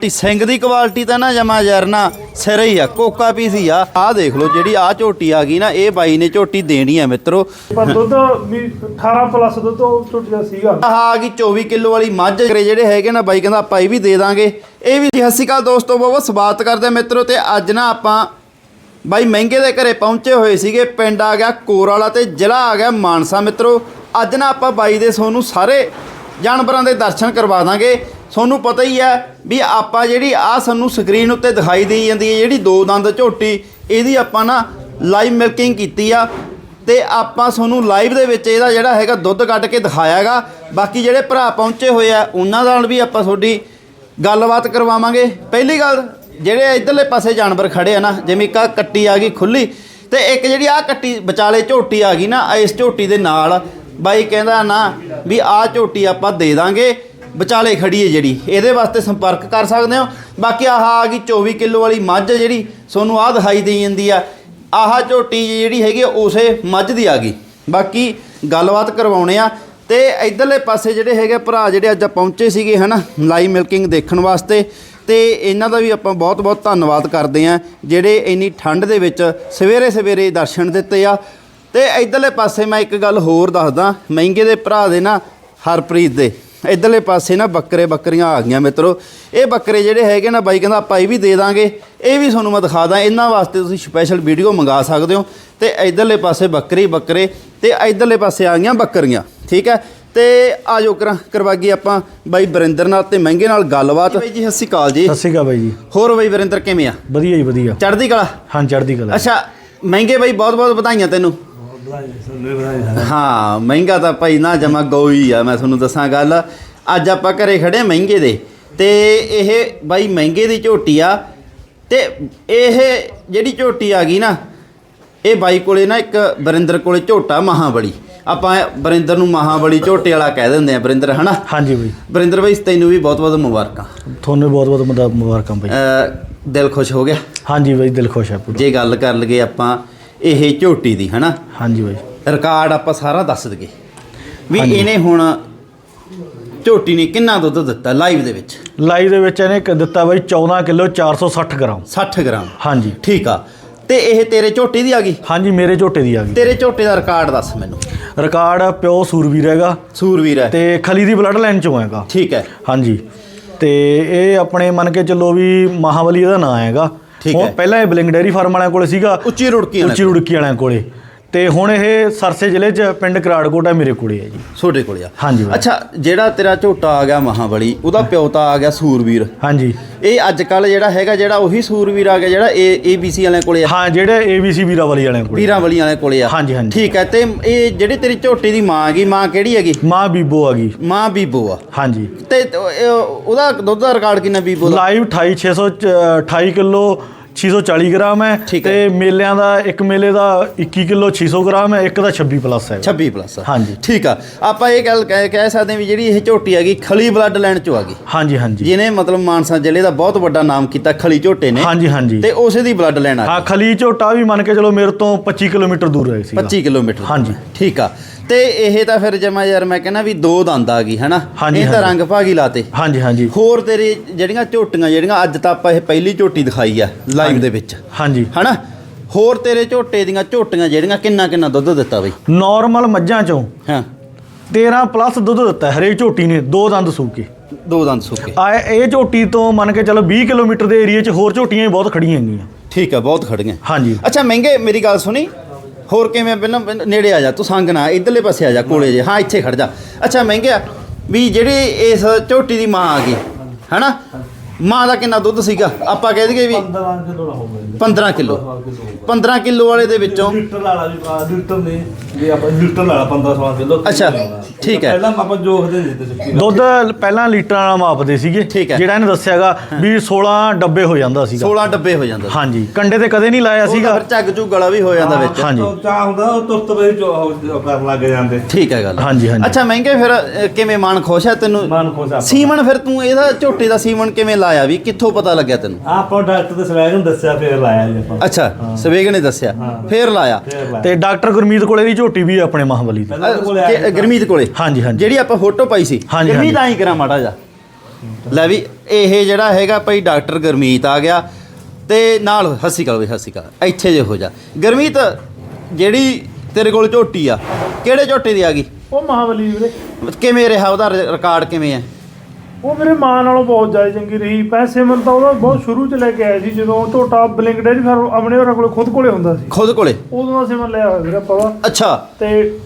T Singh ਦੀ quality ਤਾਂ ਨਾ ਜਮਾ ਯਾਰ ਨਾ ਸਿਰ ਹੀ ਆ ਕੋਕਾ ਪੀਸ ਹੀ ਆ। ਆਹ ਦੇਖ ਲਓ ਜਿਹੜੀ ਆ ਝੋਟੀ ਆ ਗਈ ਨਾ ਇਹ ਬਾਈ ਨੇ ਝੋਟੀ ਦੇਣੀ ਆ ਮਿੱਤਰੋ। ਪਰ ਦੁੱਧ ਵੀ 18 ਪਲੱਸ ਦੁੱਧ ਉਹ ਝੋਟੀ ਦਾ ਸੀਗਾ। ਆਹ ਆ ਗਈ 24 ਕਿਲੋ ਵਾਲੀ ਮੱਝ। ਕਰੇ ਜਿਹੜੇ ਹੈਗੇ ਨਾ ਬਾਈ ਕਹਿੰਦਾ ਆਪਾਂ ਇਹ ਵੀ ਦੇ ਦਾਂਗੇ। ਇਹ ਵੀ ਜੀ ਸਤਿ ਸ਼੍ਰੀ ਅਕਾਲ ਦੋਸਤੋ ਬਹੁਤ ਬਹੁਤ ਸਵਾਗਤ ਕਰਦੇ ਆ ਮਿੱਤਰੋ। ਤੇ ਅੱਜ ਨਾ ਆਪਾਂ ਬਾਈ ਮਹਿੰਗੇ ਦੇ ਘਰੇ ਪਹੁੰਚੇ ਹੋਏ ਸੀਗੇ। ਪਿੰਡ ਆ ਗਿਆ ਕੋਰਾਲਾ ਤੇ ਜ਼ਿਲ੍ਹਾ ਆ ਗਿਆ ਮਾਨਸਾ ਮਿੱਤਰੋ। ਅੱਜ ਨਾ ਆਪਾਂ ਬਾਈ ਦੇ ਸੋਨੂੰ ਸਾਰੇ ਜਾਨਵਰਾਂ ਦੇ ਦਰਸ਼ਨ ਕਰਵਾ ਦਾਂਗੇ। ਤੁਹਾਨੂੰ ਪਤਾ ਹੀ ਹੈ ਵੀ ਆਪਾਂ ਜਿਹੜੀ ਆ ਸਾਨੂੰ ਸਕਰੀਨ ਉੱਤੇ ਦਿਖਾਈ ਦੇਈ ਜਾਂਦੀ ਹੈ, ਜਿਹੜੀ ਦੋ ਦੰਦ ਝੋਟੀ, ਇਹਦੀ ਆਪਾਂ ਨਾ ਲਾਈਵ ਮਿਲਕਿੰਗ ਕੀਤੀ ਆ ਤੇ ਆਪਾਂ ਤੁਹਾਨੂੰ ਲਾਈਵ ਦੇ ਵਿੱਚ ਇਹਦਾ ਜਿਹੜਾ ਹੈਗਾ ਦੁੱਧ ਕੱਢ ਕੇ ਦਿਖਾਇਆਗਾ। ਬਾਕੀ ਜਿਹੜੇ ਭਰਾ ਪਹੁੰਚੇ ਹੋਏ ਆ, ਉਹਨਾਂ ਨਾਲ ਵੀ ਆਪਾਂ ਤੁਹਾਡੀ ਗੱਲਬਾਤ ਕਰਵਾਵਾਂਗੇ। ਪਹਿਲੀ ਗੱਲ, ਜਿਹੜੇ ਇਧਰਲੇ ਪਾਸੇ ਜਾਨਵਰ ਖੜੇ ਆ ਨਾ, ਜਿਵੇਂ ਕਾ ਕੱਟੀ ਆ ਗਈ ਖੁੱਲੀ, ਤੇ ਇੱਕ ਜਿਹੜੀ ਆ ਕੱਟੀ ਵਿਚਾਲੇ ਝੋਟੀ ਆ ਗਈ ਨਾ ਇਸ ਝੋਟੀ ਦੇ ਨਾਲ, ਬਾਈ ਕਹਿੰਦਾ ਨਾ ਵੀ ਆ ਝੋਟੀ ਆਪਾਂ ਦੇ ਦਾਂਗੇ। ਵਿਚਾਲੇ ਖੜੀ ਹੈ ਜਿਹੜੀ। ਇਹਦੇ ਵਾਸਤੇ ਸੰਪਰਕ ਕਰ ਸਕਦੇ ਹੋ। ਬਾਕੀ ਆਹ ਆ ਗਈ 24 ਕਿਲੋ ਵਾਲੀ ਮੱਝ ਜਿਹੜੀ ਤੁਹਾਨੂੰ ਆਹ ਦਿਖਾਈ ਦੇਈ ਜਾਂਦੀ ਆ। ਆਹ ਝੋਟੀ ਜਿਹੜੀ ਹੈਗੀ ਆ, ਉਸੇ ਮੱਝ ਦੀ ਆ ਗਈ। ਬਾਕੀ ਗੱਲਬਾਤ ਕਰਵਾਉਣੇ ਆ। ਤੇ ਇਧਰਲੇ ਪਾਸੇ ਜਿਹੜੇ ਹੈਗੇ ਭਰਾ ਜਿਹੜੇ ਅੱਜ ਪਹੁੰਚੇ ਸੀਗੇ ਹਨਾ ਲਾਈਵ ਮਿਲਕਿੰਗ ਦੇਖਣ ਵਾਸਤੇ। ਤੇ ਇਹਨਾਂ ਦਾ ਵੀ ਆਪਾਂ ਬਹੁਤ ਬਹੁਤ ਧੰਨਵਾਦ ਕਰਦੇ ਆ ਜਿਹੜੇ ਇੰਨੀ ਠੰਡ ਦੇ ਵਿੱਚ ਸਵੇਰੇ ਸਵੇਰੇ ਦਰਸ਼ਨ ਦਿੱਤੇ ਆ। ਤੇ ਇਧਰਲੇ ਪਾਸੇ ਮੈਂ ਇੱਕ ਗੱਲ ਹੋਰ ਦੱਸਦਾ ਮਹਿੰਗੇ ਦੇ ਭਰਾ ਦੇ ਨਾ ਹਰਪ੍ਰੀਤ ਦੇ। ਇਧਰਲੇ ਪਾਸੇ ਨਾ ਬੱਕਰੇ ਬੱਕਰੀਆਂ ਆ ਗਈਆਂ ਮਿੱਤਰੋ। ਇਹ ਬੱਕਰੇ ਜਿਹੜੇ ਹੈਗੇ ਨਾ ਬਾਈ ਕਹਿੰਦਾ ਆਪਾਂ ਇਹ ਵੀ ਦੇ ਦਾਂਗੇ। ਇਹ ਵੀ ਤੁਹਾਨੂੰ ਮੈਂ ਦਿਖਾ ਦਾਂ। ਇਹਨਾਂ ਵਾਸਤੇ ਤੁਸੀਂ ਸਪੈਸ਼ਲ ਵੀਡੀਓ ਮੰਗਾ ਸਕਦੇ ਹੋ। ਤੇ ਇਧਰਲੇ ਪਾਸੇ ਬੱਕਰੀ ਬੱਕਰੇ ਤੇ ਇਧਰਲੇ ਪਾਸੇ ਆ ਗਈਆਂ ਬੱਕਰੀਆਂ ਠੀਕ ਹੈ? ਤੇ ਆਜੋ ਕਰਾਂ ਕਰਵਾਗੀ ਆਪਾਂ ਬਾਈ ਵਰਿੰਦਰ ਨਾਲ ਤੇ ਮਹਿੰਗੇ ਨਾਲ ਗੱਲਬਾਤ। ਬਾਈ ਜੀ ਸਤਿ ਸ਼੍ਰੀ ਅਕਾਲ ਜੀ। ਸਤਿ ਸ਼੍ਰੀ ਅਕਾਲ ਬਾਈ ਜੀ। ਹੋਰ ਬਾਈ ਵਰਿੰਦਰ ਕਿਵੇਂ ਆ? ਵਧੀਆ ਜੀ ਵਧੀਆ। ਚੜ੍ਹਦੀ ਕਲਾ? ਹਾਂ ਚੜ੍ਹਦੀ ਕਲਾ। ਅੱਛਾ ਮਹਿੰਗੇ ਬਾਈ ਬਹੁਤ ਬਹੁਤ ਵਧਾਈਆਂ ਤੈਨੂੰ। ਹਾਂ ਮਹਿੰਗਾ ਤਾਂ ਭਾਈ ਨਾ ਜਮਾ ਗੋਈ ਆ ਮੈਂ ਤੁਹਾਨੂੰ ਦੱਸਾਂ ਗੱਲ। ਅੱਜ ਆਪਾਂ ਘਰੇ ਖੜੇ ਮਹਿੰਗੇ ਦੇ ਤੇ ਇਹ ਬਾਈ ਮਹਿੰਗੇ ਦੀ ਝੋਟੀ ਆ ਤੇ ਇਹ ਜਿਹੜੀ ਝੋਟੀ ਆ ਗਈ ਨਾ ਇਹ ਬਾਈ ਕੋਲੇ ਨਾ ਇੱਕ ਬਰਿੰਦਰ ਕੋਲੇ ਝੋਟਾ ਮਹਾਬਲੀ। ਆਪਾਂ ਬਰਿੰਦਰ ਨੂੰ ਮਹਾਬਲੀ ਝੋਟੇ ਵਾਲਾ ਕਹਿ ਦਿੰਦੇ ਆ ਬਰਿੰਦਰ ਹਨਾ? ਹਾਂਜੀ ਬਾਈ। ਬਰਿੰਦਰ ਬਾਈ ਤੈਨੂੰ ਵੀ ਬਹੁਤ ਬਹੁਤ ਮੁਬਾਰਕਾਂ। ਤੁਹਾਨੂੰ ਬਹੁਤ ਬਹੁਤ ਮੁਦਾ- ਮੁਬਾਰਕਾਂ ਬਾਈ ਦਿਲ ਖੁਸ਼ ਹੋ ਗਿਆ? ਹਾਂਜੀ ਬਾਈ ਦਿਲ ਖੁਸ਼ ਹੈ ਪੂਰਾ। ਜੇ ਗੱਲ ਕਰ ਲਈਏ ਆਪਾਂ ਇਹ ਝੋਟੀ ਦੀ ਹਨਾ? ਹਾਂਜੀ ਬਾਈ। ਰਿਕਾਰਡ ਆਪਾਂ ਸਾਰਾ ਦੱਸ ਦਈਏ। ਵੀ ਇਹਨੇ ਹੁਣ ਝੋਟੀ ਨੇ ਕਿੰਨਾ ਦੁੱਧ ਦਿੱਤਾ ਲਾਈਵ ਦੇ ਵਿੱਚ? ਲਾਈਵ ਦੇ ਵਿੱਚ ਇਹਨੇ ਦਿੱਤਾ ਬਾਈ 14 ਕਿਲੋ 460 ਗ੍ਰਾਮ। 60 ਗ੍ਰਾਮ। ਹਾਂਜੀ। ਠੀਕ ਆ। ਤੇ ਇਹ ਤੇਰੇ ਝੋਟੀ ਦੀ ਆ ਗਈ? ਹਾਂਜੀ ਮੇਰੇ ਝੋਟੇ ਦੀ ਆ ਗਈ। ਤੇਰੇ ਝੋਟੇ ਦਾ ਰਿਕਾਰਡ ਦੱਸ ਮੈਨੂੰ। ਰਿਕਾਰਡ ਪਿਓ ਸੂਰਵੀਰ ਹੈਗਾ। ਸੂਰਵੀਰ ਹੈ। ਤੇ ਖਲੀ ਦੀ ਬਲੱਡ ਲਾਈਨ ਚੋਂ ਹੈਗਾ। ਠੀਕ ਹੈ। ਹਾਂਜੀ। ਤੇ ਇਹ ਆਪਣੇ ਮੰਨ ਕੇ ਚੱਲੋ ਵੀ ਮਹਾਬਲੀ ਇਹਦਾ ਨਾਂ ਹੈਗਾ। ਠੀਕ ਹੁਣ ਹੈ। ਪਹਿਲਾਂ ਇਹ ਬਲਿੰਗ ਡੇਰੀ ਫਾਰਮ ਵਾਲਿਆਂ ਕੋਲੇ ਸੀਗਾ ਉੱਚੀ ਰੁੜਕੀ ਉੱਚੀ ਰੁੜਕੀ ਵਾਲਿਆਂ ਕੋਲੇ ਤੇ ਹੁਣ ਇਹ ਸਰਸੇ ਜ਼ਿਲ੍ਹੇ 'ਚ ਪਿੰਡ ਕਰਾੜਕੋਟ ਹੈ ਮੇਰੇ ਕੋਲੇ ਹੈ ਜੀ। ਛੋਟੇ ਕੋਲ ਆ। ਹਾਂਜੀ ਬਾਈ। ਅੱਛਾ ਜਿਹੜਾ ਤੇਰਾ ਝੋਟਾ ਆ ਗਿਆ ਮਹਾਬਲੀ ਉਹਦਾ ਪਿਓ ਤਾਂ ਆ ਗਿਆ ਸੂਰਵੀਰ। ਹਾਂਜੀ। ਇਹ ਅੱਜ ਕੱਲ ਜਿਹੜਾ ਹੈਗਾ ਜਿਹੜਾ ਉਹੀ ਸੂਰਵੀਰ ਆ ਗਿਆ ਜਿਹੜਾ ਏ ਏਬੀਸੀ ਵਾਲਿਆਂ ਕੋਲੇ ਆ। ਹਾਂ ਜਿਹੜੇ ਏਬੀਸੀ ਵੀਰਾਵਲੀ ਵਾਲਿਆਂ ਕੋਲੇ ਵੀਰਾਂ ਵਾਲੀਆਂ ਵਾਲਿਆਂ ਕੋਲੇ ਆ। ਹਾਂਜੀ, ਹਾਂਜੀ। ਠੀਕ ਹੈ ਤੇ ਇਹ ਜਿਹੜੀ ਤੇਰੀ ਝੋਟੀ ਦੀ ਮਾਂ ਹੈਗੀ ਮਾਂ ਕਿਹੜੀ ਹੈਗੀ? ਮਾਂ ਬੀਬੋ ਆ ਗਈ। ਮਾਂ ਬੀਬੋ ਆ। ਹਾਂਜੀ। ਤੇ ਇਹ ਉਹਦਾ ਦੁੱਧ ਦਾ ਰਿਕਾਰਡ ਕਿੰਨਾ ਬੀਬੋ ਦਾ? ਲਾਈਵ 28600 28 ਕਿਲੋ 640 ਗ੍ਰਾਮ ਹੈ। ਤੇ ਮੇਲਿਆਂ ਦਾ ਇੱਕ ਮੇਲੇ ਦਾ 21 ਕਿਲੋ 600 ਗ੍ਰਾਮ ਹੈ ਇੱਕ ਦਾ 26 ਪਲੱਸ ਹੈ 26 ਪਲੱਸ। ਹਾਂਜੀ। ਠੀਕ ਆ। ਆਪਾਂ ਇਹ ਗੱਲ ਕਹਿ ਕਹਿ ਸਕਦੇ ਹਾਂ ਵੀ ਜਿਹੜੀ ਇਹ ਝੋਟੀ ਹੈਗੀ ਖਲੀ ਬਲੱਡ ਲਾਈਨ ਚੋਂ ਆ ਗਈ। ਹਾਂਜੀ ਹਾਂਜੀ। ਜਿਹਨੇ ਮਤਲਬ ਮਾਨਸਾ ਜ਼ਿਲ੍ਹੇ ਦਾ ਬਹੁਤ ਵੱਡਾ ਨਾਮ ਕੀਤਾ ਖਲੀ ਝੋਟੇ ਨੇ ਹਾਂਜੀ ਹਾਂਜੀ। ਤੇ ਉਸੇ ਦੀ ਬਲੱਡ ਲਾਈਨ ਆ ਹਾਂ ਖਲੀ ਝੋਟਾ ਵੀ ਮੰਨ ਕੇ ਚਲੋ ਮੇਰੇ ਤੋਂ 25 ਕਿਲੋਮੀਟਰ ਦੂਰ ਹੈ ਸੀਗਾ। 25 ਕਿਲੋਮੀਟਰ ਹਾਂਜੀ। ਠੀਕ ਆ। ਤੇ ਇਹ ਤਾਂ ਫਿਰ ਜਮਾ ਯਾਰ ਮੈਂ ਕਹਿੰਦਾ ਵੀ ਦੋ ਦੰਦ ਆ ਗਈ ਹਨਾ? ਇਹ ਤਾਂ। ਰੰਗ ਭਾਗੀ ਲਾਤੇ। ਹਾਂਜੀ ਹਾਂਜੀ। ਹੋਰ ਤੇਰੀ ਜਿਹੜੀਆਂ ਝੋਟੀਆਂ ਜਿਹੜੀਆਂ ਅੱਜ ਤਾਂ ਆਪਾਂ ਇਹ ਪਹਿਲੀ ਝੋਟੀ ਦਿਖਾਈ ਆ ਲਾਈਵ ਦੇ ਵਿੱਚ। ਹਾਂਜੀ। ਹਨਾ? ਹੋਰ ਤੇਰੇ ਝੋਟੇ ਦੀਆਂ ਝੋਟੀਆਂ ਜਿਹੜੀਆਂ ਕਿੰਨਾ ਕਿੰਨਾ ਦੁੱਧ ਦਿੱਤਾ ਬਈ? ਨਾਰਮਲ ਮੱਝਾਂ ਚੋਂ ਹਾਂ। 13 ਪਲੱਸ ਦੁੱਧ ਦਿੱਤਾ ਹਰੇਕ ਝੋਟੀ ਨੇ ਦੋ ਦੰਦ ਸੂਕੇ। ਦੋ ਦੰਦ ਸੁੱਕੇ। ਆ ਇਹ ਝੋਟੀ ਤੋਂ ਮੰਨ ਕੇ ਚਲੋ 20 ਕਿਲੋਮੀਟਰ ਦੇ ਏਰੀਆ 'ਚ ਹੋਰ ਝੋਟੀਆਂ ਵੀ ਬਹੁਤ ਖੜੀਆਂ ਹੈਗੀਆਂ। ਠੀਕ ਆ ਬਹੁਤ ਖੜੀਆਂ। ਹਾਂਜੀ। ਅੱਛਾ ਮਹਿੰਗੇ ਮੇਰੀ ਗੱਲ ਸੁਣੀ ਹੋਰ ਕਿਵੇਂ ਪਹਿਲਾਂ ਪਹਿਲਾਂ ਨੇੜੇ ਆ ਜਾ, ਤੂੰ ਸੰਗ ਨਾ, ਇਧਰਲੇ ਪਾਸੇ ਆ ਜਾ, ਕੋਲੇ ਜੇ। ਹਾਂ, ਇੱਥੇ ਖੜ ਜਾ। ਅੱਛਾ ਮਹਿੰਗੇ ਵੀ ਜਿਹੜੇ ਇਸ ਝੋਟੀ ਦੀ ਮਾਂ ਆ ਗਈ, ਹਨਾ? ਮਾਂ ਦਾ ਕਿੰਨਾ ਦੁੱਧ ਸੀਗਾ? ਆਪਾਂ ਕਹਿ ਦਈਏ ਵੀ 15 ਕਿਲੋ ਦਾ ਹੋਊਗਾ 15 ਕਿਲੋ। 15 ਕਿਲੋ ਵਾਲੇ ਦੇ ਵਿੱਚੋਂ? ਲੀਟਰ ਵਾਲਾ ਵੀ ਪਾ ਲੀਟਰ ਨੇ ਜੇ ਆਪਾਂ ਲੀਟਰ ਵਾਲਾ 15 16 ਕਿਲੋ ਅੱਛਾ, ਠੀਕ ਹੈ। ਪਹਿਲਾਂ ਆਪਾਂ ਜੋਖਦੇ ਨਹੀਂ ਦੁੱਧ ਪਹਿਲਾਂ ਲੀਟਰਾਂ ਨਾਲ ਮਾਪਦੇ ਸੀਗੇ। ਠੀਕ ਹੈ। ਜਿਹੜਾ ਇਹਨੇ ਦੱਸਿਆਗਾ ਵੀ 16 ਡੱਬੇ ਹੋ ਜਾਂਦਾ ਸੀਗਾ। 16 ਡੱਬੇ ਹੋ ਜਾਂਦਾ ਹਾਂਜੀ ਕੰਡੇ ਤੇ ਕਦੇ ਨਹੀਂ ਲਾਇਆ ਸੀਗਾ ਸੀਗਾ। ਫਿਰ ਝੱਗ ਝੁੱਗ ਵਾਲਾ ਵੀ ਹੋ ਜਾਂਦਾ ਵਿੱਚ। ਹਾਂਜੀ। ਚਾਹ ਹੁੰਦਾ ਉਹ ਤੁਰਤ ਵੇ ਜੋ ਉਹ ਕਰਨ ਲੱਗ ਜਾਂਦੇ। ਠੀਕ ਹੈ ਗੱਲ। ਹਾਂਜੀ, ਹਾਂਜੀ। ਅੱਛਾ ਮਹਿੰਗੇ ਫਿਰ ਅ, ਕਿਵੇਂ ਮਨ ਖੁਸ਼ ਹੈ ਤੈਨੂੰ? ਮਨ ਖੁਸ਼ ਆ ਸੀਮਨ ਫਿਰ ਤੂੰ ਇਹਦਾ ਝੋਟੇ ਦਾ ਸੀਮਨ ਕਿਵੇਂ ਲਾਇਆ ਵੀ ਕਿੱਥੋਂ ਪਤਾ ਲੱਗਿਆ ਤੈਨੂੰ? ਆਪਾਂ ਡਾਕਟਰ ਦੇ ਸਵੈਗ ਨੂੰ ਦੱਸਿਆ ਫੇਰ ਲਾਇਆ ਜੀ ਆਪਾਂ। ਅੱਛਾ ਸਵੇਗ ਨੇ ਦੱਸਿਆ। ਫੇਰ ਲਾਇਆ। ਫੇਰ ਲਾਇਆ। ਤੇ ਡਾਕਟਰ ਗੁਰਮੀਤ ਕੋਲੇ ਦੀ ਝੋਟੀ ਵੀ ਹੈ ਆਪਣੇ ਮਹਾਬਲੀ ਦੀ। ਪਹਿਲਾਂ ਉਹਦੇ ਕੋਲੇ ਅ, ਆਇਆ ਕਿ- ਗੁਰਮੀਤ ਕੋਲੇ? ਹਾਂਜੀ, ਹਾਂਜੀ। ਜਿਹੜੀ ਆਪਾਂ ਫੋਟੋ ਪਾਈ ਸੀ ਹਾਂਜੀ, ਗੁਰਮੀਤ। ਆਈ ਕਰਾਂ ਮਾੜਾ ਜਾ ਲੈ ਵੀ ਇਹ ਜਿਹੜਾ ਹੈਗਾ ਭਾਈ ਡਾਕਟਰ ਗਰਮੀਤ ਆ ਗਿਆ ਤੇ ਨਾਲ ਹੱਸੀ ਕਲ ਵੀ ਹੱਸੀ ਕਲ ਇੱਥੇ ਜੇ ਹੋ ਜਾ। ਗਰਮੀਤ ਜਿਹੜੀ ਤੇਰੇ ਕੋਲ ਝੋਟੀ ਆ ਕਿਹੜੇ ਝੋਟੇ ਦੀ ਆ ਗਈ? ਉਹ ਮਹਾਬਲੀ ਵੀਰੇ। ਕਿਵੇਂ ਰਿਹਾ ਉਹਦਾ ਰਿਕਾਰਡ ਕਿਵੇਂ ਆ? ਉਹ ਮੇਰੇ ਮਾਂ ਨਾਲੋਂ ਬਹੁਤ ਜ਼ਿਆਦਾ ਚੰਗੀ ਰਹੀ। ਪੈਸੇ ਮਨ ਤਾਂ ਉਹਦਾ ਬਹੁਤ ਸ਼ੁਰੂ ਚ ਲੈ ਕੇ ਆਇਆ ਸੀ ਜਦੋਂ ਝੋਟਾ ਬਲਿੰਕ ਡੇਰੀ ਫਾਰਮ ਆਪਣੇ ਹੋਰਾਂ ਕੋਲੇ ਖੁਦ ਕੋਲੇ ਹੁੰਦਾ ਸੀ। ਖੁਦ ਕੋਲੇ? ਉਦੋਂ ਦਾ ਸਿਮਨ ਲਿਆ ਹੋਇਆ ਵੀਰੇ ਪਵਾ ਅੱਛਾ। ਤੇ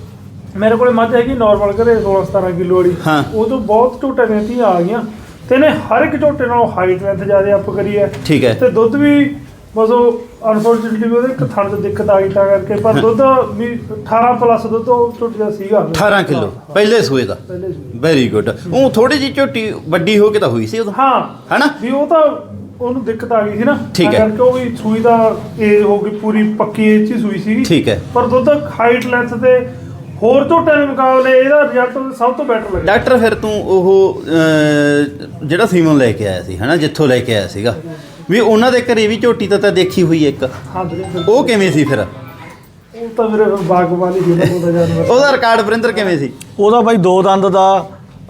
ਮੇਰੇ ਕੋਲੇ ਮੱਝ ਹੈਗੀ ਨਾਰਮਲ ਘਰੇ 16 17 ਕਿਲੋ ਵਾਲੀ। ਉਦੋਂ ਬਹੁਤ ਝੋਟੇ ਦੀਆਂ ਧੀਆਂ ਆ ਗਈਆਂ। ਤੇ ਨੇ ਹਰ ਇੱਕ ਝੋਟੇ ਨਾਲੋਂ ਹਾਈਟ ਲੈਂਥ ਜ਼ਿਆਦਾ ਅਪ ਕਰੀ ਹੈ। ਠੀਕ ਹੈ। ਤੇ ਦੁੱਧ ਵੀ ਬਸ ਉਹ ਅਨਫੋਰਚੂਨਟਲੀ ਉਹਦੇ ਇੱਕ ਥਣ 'ਚ ਦਿੱਕਤ ਆ ਗਈ ਤਾਂ ਕਰਕੇ ਪਰ ਦੁੱਧ ਵੀ 18 ਪਲੱਸ ਦੁੱਧ ਉਹ ਝੋਟੀ ਦਾ ਸੀਗਾ। 18 ਕਿਲੋ ਪਹਿਲੇ ਸੂਏ ਦਾ। ਪਹਿਲੇ ਸੀ ਵੈਰੀ ਗੁੱਡ ਉਹ ਥੋੜੀ ਜਿਹੀ ਝੋਟੀ ਵੱਡੀ ਹੋ ਕੇ ਤਾਂ ਹੋਈ ਸੀ ਉਦੋਂ? ਹਾਂ। ਹਨਾ? ਵੀ ਉਹ ਤਾਂ ਉਹਨੂੰ ਦਿੱਕਤ ਆ ਗਈ ਸੀ ਨਾ। ਠੀਕ ਤਾਂ ਹੈ। ਕਰਕੇ ਉਹ ਵੀ ਸੂਈ ਦਾ ਏਜ ਹੋ ਗਈ ਪੂਰੀ ਪੱਕੀ ਏਜ ਹੀ ਸੂਈ ਸੀਗੀ। ਠੀਕ ਹੈ। ਪਰ ਦੁੱਧ ਹਾਈਟ ਲੈਂਥ ਤੇ ਹੋਰ ਝੋਟਿਆਂ ਦੇ ਮੁਕਾਬਲੇ ਇਹਦਾ ਰਿਜ਼ਲਟ ਸਭ ਤੋਂ ਬੈਟਰ ਲੱਗਿਆ। ਡਾਕਟਰ ਫਿਰ ਤੂੰ ਉਹ ਜਿਹੜਾ ਸੀਮਨ ਲੈ ਕੇ ਆਇਆ ਸੀ ਹਨਾ ਜਿੱਥੋਂ ਲੈ ਕੇ ਆਇਆ ਸੀਗਾ। ਵੀ ਉਹਨਾਂ ਦੇ ਘਰੇ ਵੀ ਝੋਟੀ ਤਾਂ ਤਾਂ ਦੇਖੀ ਹੋਈ ਹੈ ਇੱਕ। ਹਾਂ ਵੀਰੇ ਫਿਰ ਉਹ ਕਿਵੇਂ ਸੀ ਫਿਰ? ਉਹ ਤਾਂ ਵੀਰੇ ਫਿਰ ਬਾਗਬਾਨੀ ਨਾ ਉਹਦਾ ਜਾਨਵਰ। ਉਹਦਾ ਰਿਕਾਰਡ ਵਰਿੰਦਰ ਕਿਵੇਂ ਸੀ? ਉਹਦਾ ਬਾਈ ਦੋ ਦੰਦ ਦਾ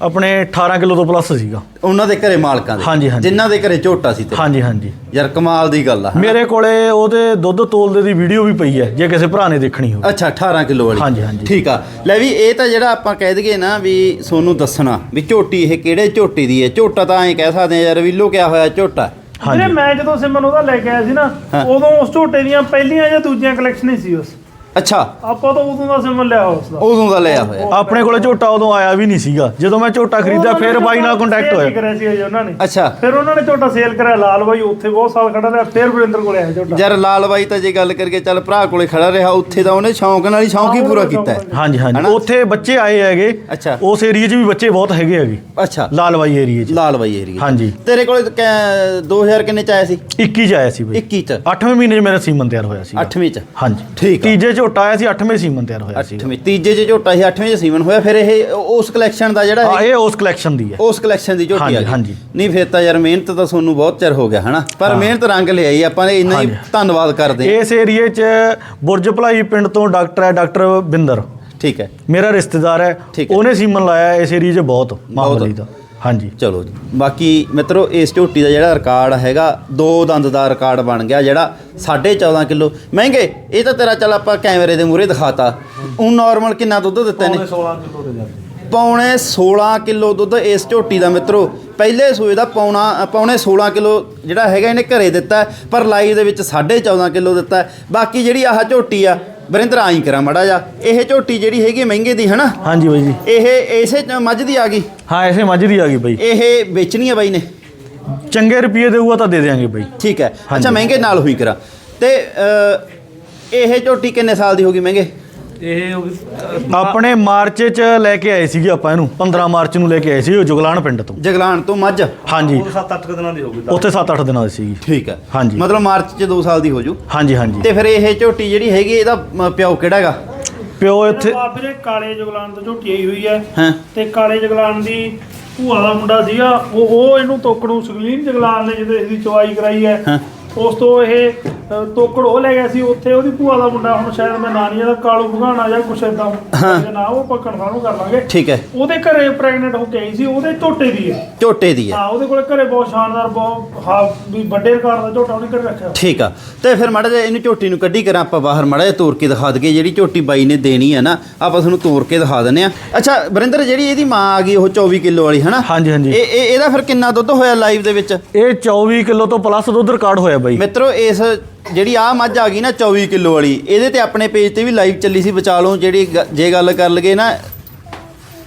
ਆਪਣੇ 18 ਕਿਲੋ ਤੋਂ ਪਲੱਸ ਸੀਗਾ। ਉਹਨਾਂ ਦੇ ਘਰੇ ਮਾਲਕਾਂ ਦੇ? ਹਾਂਜੀ, ਹਾਂਜੀ। ਜਿਨ੍ਹਾਂ ਦੇ ਘਰੇ ਝੋਟਾ ਸੀ ਤੇ ਹਾਂਜੀ ਹਾਂਜੀ। ਯਾਰ ਕਮਾਲ ਦੀ ਗੱਲ ਆ? ਮੇਰੇ ਕੋਲੇ ਉਹਦੇ ਦੁੱਧ ਤੋਲਦੇ ਦੀ ਵੀਡੀਓ ਵੀ ਪਈ ਹੈ ਜੇ ਕਿਸੇ ਭਰਾ ਨੇ ਦੇਖਣੀ ਹੋਵੇ। ਅੱਛਾ 18 ਕਿਲੋ ਵਾਲੀ। ਹਾਂਜੀ, ਹਾਂਜੀ। ਠੀਕ ਆ। ਲੈ ਵੀ ਇਹ ਤਾਂ ਜਿਹੜਾ ਆਪਾਂ ਕਹਿ ਦਈਏ ਨਾ ਵੀ ਸੋਨੂੰ ਦੱਸਣਾ ਵੀ ਝੋਟੀ ਇਹ ਕਿਹੜੇ ਝੋਟੀ ਦੀ ਹੈ? ਝੋਟਾ ਤਾਂ ਐਂ ਕਹਿ ਸਕਦੇ ਆ ਯਾਰ ਵੀ ਲੁਕਿਆ ਹੋਇਆ ਝੋਟਾ। ਵੀਰੇ ਹਾਂਜੀ ਮੈਂ ਜਦੋਂ ਸਿਮਨ ਉਹਦਾ ਲੈ ਕੇ ਆਇਆ ਸੀ ਨਾ ਹਾਂ। ਉਦੋਂ ਉਸ ਝੋਟੇ ਦੀਆਂ ਪਹਿਲੀਆਂ ਜਾਂ ਦੂਜੀਆਂ ਕਲੈਕਸ਼ਨ ਹੀ ਸੀ ਉਸ ਅੱਛਾ। ਆਪਾਂ ਤਾਂ ਉਦੋਂ ਦਾ ਸਿਮਨ ਲਿਆ ਉਸ ਦਾ ਉਦੋਂ ਦਾ ਲਿਆ ਹੋਇਆ। ਆਪਣੇ ਕੋਲੇ ਝੋਟਾ ਉਦੋਂ ਆਇਆ ਵੀ ਨਹੀਂ ਸੀਗਾ। ਜਦੋਂ ਮੈਂ ਝੋਟਾ ਖਰੀਦਿਆ ਫਿਰ ਬਾਈ ਨਾਲ ਕੰਟੈਕਟ ਹੋਇਆ। ਕਰਿਆ ਸੀ ਜੀ ਉਹਨਾਂ ਨੇ। ਅੱਛਾ। ਫਿਰ ਉਹਨਾਂ ਨੇ ਝੋਟਾ ਸੇਲ ਕਰਿਆ। ਲਾਲ ਬਾਈ ਉੱਥੇ ਬਹੁਤ ਸਾਲ ਖੜਾ ਰਿਹਾ ਫਿਰ ਵਰਿੰਦਰ ਕੋਲੇ ਆਇਆ ਝੋਟਾ। ਯਾਰ ਲਾਲ ਬਾਈ ਤਾਂ ਜੇ ਗੱਲ ਕਰਕੇ ਚੱਲ ਭਰਾ ਕੋਲੇ ਖੜਾ ਰਿਹਾ। ਉੱਥੇ ਤਾਂ ਉਹਨੇ ਸ਼ੌਂਕ ਨਾਲ ਹੀ ਸ਼ੌਂਕ ਹੀ ਪੂਰਾ ਕੀਤਾ। ਹਾਂਜੀ ਹਾਂਜੀ? ਉੱਥੇ ਬੱਚੇ ਆਏ ਹੈਗੇ। ਅੱਛਾ। ਉਸ ਏਰੀਆ 'ਚ ਵੀ ਬੱਚੇ ਬਹੁਤ ਹੈਗੇ ਹੈਗੇ। ਅੱਛਾ। ਲਾਲ ਬਾਈ ਏਰੀਆ 'ਚ। ਲਾਲ ਬਾਈ ਏਰੀਆ ਹਾਂਜੀ। ਤੇਰੇ ਕੋਲੇ 2000 ਕਿੰਨੇ ਚ ਆਇਆ ਸੀ? 21 'ਚ ਆਇਆ ਸੀ ਬਾਈ। 21 ਚ। 8ਵੇਂ ਮਹੀਨੇ 'ਚ ਮੇਰਾ ਸੀਮਨ ਤਿਆਰ ਹੋਇਆ ਸੀ 8ਵੀਂ ਚ। ਹਾਂਜੀ। ਠੀਕ। ਤੀਜੇ ਝੋਟਾ ਆਇਆ ਸੀ 8ਵੇਂ ਸੀਮਨ ਤਿਆਰ ਹੋਇਆ ਸੀ 8ਵੀਂ ਤੀਜੇ ਚ ਝੋਟਾ ਸੀ 8ਵੀਂ ਚ ਸੀਮਨ ਹੋਇਆ ਫਿਰ ਇਹ ਉਸ ਕਲੈਕਸ਼ਨ ਦਾ ਜਿਹੜਾ ਹਾਂ ਇਹ ਉਸ ਕਲੈਕਸ਼ਨ ਦੀ ਹੈ। ਉਸ ਕਲੈਕਸ਼ਨ ਦੀ ਝੋਟੀ ਆ ਹਾਂਜੀ, ਗਈ। ਹਾਂਜੀ। ਨਹੀਂ ਫਿਰ ਤਾਂ ਯਾਰ ਮਿਹਨਤ ਤਾਂ ਤੁਹਾਨੂੰ ਬਹੁਤ ਚਿਰ ਹੋ ਗਿਆ ਹਨਾ? ਪਰ ਮਿਹਨਤ ਰੰਗ ਲਿਆਈ ਆਪਾਂ ਨੇ ਇੰਨਾ ਹੀ। ਧੰਨਵਾਦ ਕਰਦੇ ਹਾਂ। ਇਸ ਏਰੀਏ 'ਚ ਬੁਰਜ ਭਲਾਈ ਪਿੰਡ ਤੋਂ ਡਾਕਟਰ ਹੈ ਡਾਕਟਰ ਬਿੰਦਰ। ਠੀਕ ਹੈ। ਮੇਰਾ ਰਿਸ਼ਤੇਦਾਰ ਹੈ ਠੀਕ ਹੈ। ਉਹਨੇ ਸੀਮਨ ਲਾਇਆ ਇਸ ਏਰੀਏ 'ਚ ਬਹੁਤ ਮਾਹੌਲੀ ਦਾ ਹਾਂਜੀ। ਚਲੋ ਜੀ। ਬਾਕੀ ਮਿੱਤਰੋ ਇਸ ਝੋਟੀ ਦਾ ਜਿਹੜਾ ਰਿਕਾਰਡ ਹੈਗਾ ਦੋ ਦੰਦ ਦਾ ਰਿਕਾਰਡ ਬਣ ਗਿਆ ਜਿਹੜਾ 14.5 ਕਿਲੋ। ਮਹਿੰਗੇ ਇਹ ਤਾਂ ਤੇਰਾ ਚੱਲ ਆਪਾਂ ਕੈਮਰੇ ਦੇ ਮੂਹਰੇ ਦਿਖਾਤਾ। ਉਹ ਨਾਰਮਲ ਕਿੰਨਾ ਦੁੱਧ ਦਿੱਤੇ ਨੇ 16 ਕਿਲੋ ਦੇ ਜਾਂਦੇ ਪੌਣੇ 16 ਕਿਲੋ ਦੁੱਧ ਇਸ ਝੋਟੀ ਦਾ ਮਿੱਤਰੋ। ਪਹਿਲੇ ਸੂਏ ਦਾ ਪੌਣਾ ਪੌਣੇ 16 ਕਿਲੋ ਜਿਹੜਾ ਹੈਗਾ ਇਹਨੇ ਘਰੇ ਦਿੱਤਾ ਪਰ ਲਾਈਵ ਦੇ ਵਿੱਚ 14.5 ਕਿਲੋ ਦਿੱਤਾ। ਬਾਕੀ ਜਿਹੜੀ ਆਹ ਝੋਟੀ ਆ ਵਰਿੰਦਰ ਆਈ ਕਰਾਂ ਮੜਾ ਜਾ ਇਹ ਝੋਟੀ ਜਿਹੜੀ ਹੈਗੀ ਮਹਿੰਗੇ ਦੀ ਹਨਾ? ਹਾਂਜੀ ਬਾਈ ਜੀ। ਇਹ ਇਸੇ ਚ ਮੱਝ ਦੀ ਆ ਗਈ? ਹਾਂ ਐਸੇ ਮੱਝ ਦੀ ਆ ਗਈ ਬਾਈ। ਇਹ ਵੇਚਣੀ ਆ ਬਾਈ ਨੇ? ਚੰਗੇ ਰੁਪਏ ਦੇਊਗਾ ਤਾਂ ਦੇ ਦੇਾਂਗੇ ਬਾਈ। ਠੀਕ ਹੈ। ਅੱਛਾ। ਮਹਿੰਗੇ ਨਾਲ ਹੋਈ ਕਰਾਂ। ਤੇ ਅ, ਇਹ ਝੋਟੀ ਕਿੰਨੇ ਸਾਲ ਦੀ ਹੋ ਗਈ ਮਹਿੰਗੇ? ਇਹ ਆਪਣੇ ਮਾਰਚ 'ਚ ਲੈ ਕੇ ਆਏ ਸੀਗੇ ਆਪਾਂ ਇਹਨੂੰ 15 ਮਾਰਚ ਨੂੰ ਲੈ ਕੇ ਆਏ ਸੀ ਉਹ ਜੁਗਲਾਨ ਪਿੰਡ ਤੋਂ। ਜਗਲਾਨ ਤੋਂ ਮੱਝ? ਹਾਂਜੀ। ਉਹ 7-8 ਦਿਨਾਂ ਦੀ ਹੋ ਗਈ ਉੱਥੇ 7-8 ਦਿਨਾਂ ਦੀ ਸੀਗੀ। ਠੀਕ ਹੈ। ਹਾਂਜੀ। ਮਤਲਬ ਮਾਰਚ ਚ 2 ਸਾਲ ਦੀ ਹੋ ਜੂ। ਹਾਂਜੀ ਹਾਂਜੀ। ਤੇ ਫਿਰ ਇਹ ਝੋਟੀ ਜਿਹੜੀ ਹੈਗੀ ਇਹਦਾ ਪਿਓ ਕਿਹੜਾ ਹੈਗਾ? ਪਿਓ ਇੱਥੇ ਨੇ ਕਾਲੇ ਜਗਲਾਨ ਤੋਂ ਝੋਟੀ ਆਈ ਹੋਈ ਹੈ। ਹਾਂ। ਤੇ ਕਾਲੇ ਜਗਲਾਨ ਦੀ ਭੂਆ ਦਾ ਮੁੰਡਾ ਸੀਗਾ ਉਹ ਉਹ ਇਹਨੂੰ ਤੋਕੜੂ ਸੁਖਲੀਨ ਜਗਲਾਨ ਨੇ ਜਦੋਂ ਇਸਦੀ ਚਵਾਈ ਕਰਾਈ ਹੈ। ਹਾਂ। ਉਸ ਤੋਂ ਇਹ ਅ, ਤੋਕੜ ਉਹ ਲੈ ਗਿਆ ਸੀ ਉੱਥੇ ਉਹਦੀ ਭੂਆ ਦਾ ਮੁੰਡਾ ਹੁਣ ਸ਼ਾਇਦ ਮੈਂ ਨਾਂ ਨਹੀਂ ਇਹਦਾ ਕਾਲੂ ਭਗਾਣਾ ਜਾਂ ਕੁਛ ਏਦਾਂ। ਉਹਦਾ ਨਾਂ ਉਹ ਆਪਾਂ ਕਨਫਰਮ ਕਰ ਲਾਂਗੇ। ਠੀਕ ਹੈ। ਉਹਦੇ ਘਰੇ ਪ੍ਰੈਗਨੈਂਟ ਹੋ ਕੇ ਆਈ ਸੀ ਉਹਦੇ ਝੋਟੇ ਦੀ ਹੈ। ਝੋਟੇ ਦੀ ਹੈ। ਹਾਂ ਉਹਦੇ ਕੋਲੇ ਘਰੇ ਬਹੁਤ ਸ਼ਾਨਦਾਰ ਬਹੁਤ ਹਾਂ ਵੀ ਵੱਡੇ ਰਿਕਾਰਡ ਦਾ ਝੋਟਾ ਉਹਨੇ ਘਰੇ ਰੱਖਿਆ। ਠੀਕ ਆ। ਤੇ ਫਿਰ ਮਾੜਾ ਜਿਹਾ ਇਹਨੂੰ ਝੋਟੀ ਨੂੰ ਕੱਢੀ ਕਰਾਂ ਆਪਾਂ ਬਾਹਰ ਮਾੜਾ ਜਿਹਾ ਤੋੜ ਕੇ ਦਿਖਾ ਦਈਏ ਜਿਹੜੀ ਝੋਟੀ ਬਾਈ ਨੇ ਦੇਣੀ ਹੈ ਨਾ ਆਪਾਂ ਤੁਹਾਨੂੰ ਤੋੜ ਕੇ ਦਿਖਾ ਦਿੰਨੇ ਆ ਅੱਛਾ ਵਰਿੰਦਰ ਜਿਹੜੀ ਇਹਦੀ ਮਾਂ ਆ ਗਈ ਉਹ 24 ਕਿਲੋ ਵਾਲੀ ਹਨਾ? ਹਾਂਜੀ, ਹਾਂਜੀ। ਇਹ ਇਹ- ਇਹਦਾ ਫਿਰ ਕਿੰਨਾ ਦੁੱਧ ਹੋਇਆ ਲਾਈਵ ਦੇ ਵਿੱਚ? ਇਹ 24 ਕਿਲੋ ਤੋਂ ਪਲੱਸ ਦੁੱਧ ਰਿਕਾਰਡ ਹੋਇਆ ਬਾਈ। ਮਿੱਤਰੋ ਇਸ ਜਿਹੜੀ ਆ ਮੱਝ ਆ ਗਈ ਨਾ 24 ਕਿਲੋ ਵਾਲੀ ਇਹਦੇ ਤੇ ਆਪਣੇ ਪੇਜ ਤੇ ਵੀ ਲਾਈਵ ਚੱਲੀ ਸੀ ਬਚਾ ਲਓ ਜਿਹੜੀ ਜੇ ਗੱਲ ਕਰ ਲਗੇ ਨਾ